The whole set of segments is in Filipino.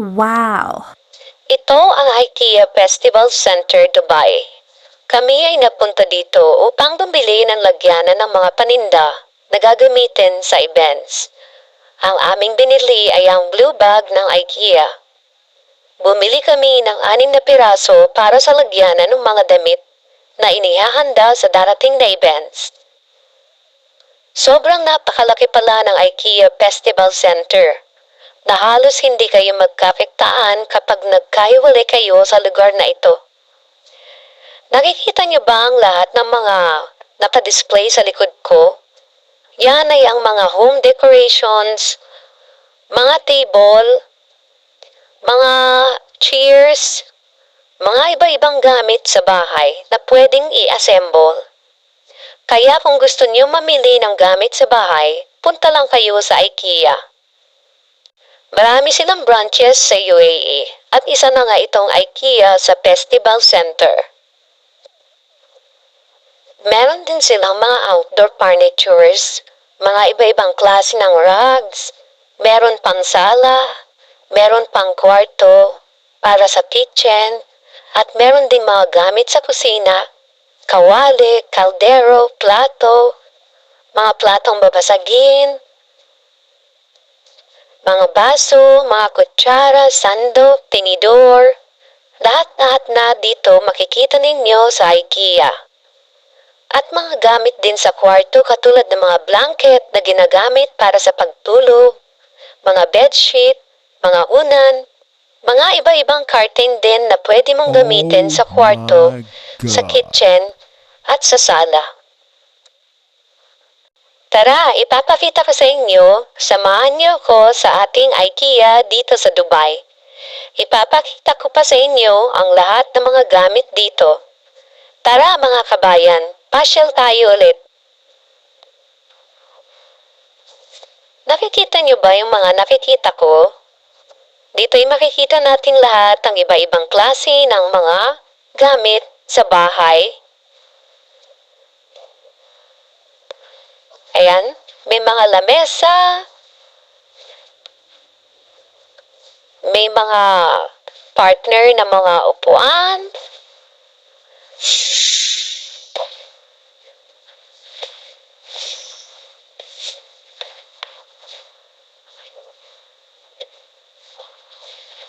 Wow! Ito ang IKEA Festival Center, Dubai. Kami ay napunta dito upang bumili ng lagyanan ng mga paninda na gagamitin sa events. Ang aming binili ay ang blue bag ng IKEA. Bumili kami ng anim na piraso para sa lagyanan ng mga damit na inihahanda sa darating na events. Sobrang napakalaki pala ng IKEA Festival Center na halos hindi kayo magkapektaan kapag nagkaiwalay kayo sa lugar na ito. Nakikita niyo ba ang lahat ng mga nakadisplay sa likod ko? Yan ay ang mga home decorations, mga table, mga chairs, mga iba-ibang gamit sa bahay na pwedeng i-assemble. Kaya kung gusto niyo mamili ng gamit sa bahay, punta lang kayo sa IKEA. Marami silang branches sa UAE at isa na nga itong IKEA sa Festival Center. Meron din silang mga outdoor furnitures, mga iba-ibang klase ng rugs, meron pang sala, meron pang kwarto para sa kitchen, at meron ding mga gamit sa kusina, kawali, kaldero, plato, mga platong babasagin, mga baso, mga kutsara, sandok, tinidor, lahat-lahat na dito makikita ninyo sa IKEA. At mga gamit din sa kwarto katulad ng mga blanket na ginagamit para sa pagtulog, mga bedsheet, mga unan, mga iba-ibang curtain din na pwede mong gamitin sa kwarto, sa kitchen, at sa sala. Tara, ipapakita ko sa inyo, samahan niyo ko sa ating IKEA dito sa Dubai. Ipapakita ko pa sa inyo ang lahat ng mga gamit dito. Tara mga kabayan, pasyal tayo ulit. Nakikita niyo ba yung mga nakikita ko? Dito'y makikita natin lahat ng iba-ibang klase ng mga gamit sa bahay. Ayan, may mga lamesa, may mga partner na mga upuan,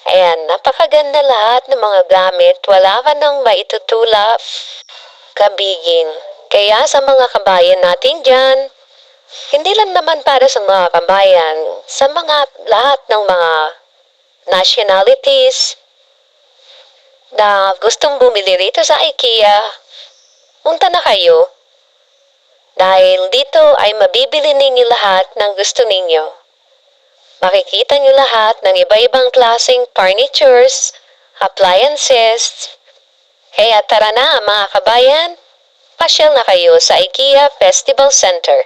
Ayan, napakaganda lahat ng mga gamit. Wala ka nang maitutulap kabigin. Kaya sa mga kabayan natin dyan, hindi lang naman para sa mga kabayan, sa mga lahat ng mga nationalities na gustong bumili rito sa IKEA, punta na kayo. Dahil dito ay mabibili ninyo lahat ng gusto ninyo. Makikita niyo lahat ng iba-ibang klaseng furnitures, appliances. Kaya tara na mga kabayan, pasyal na kayo sa IKEA Festival Center.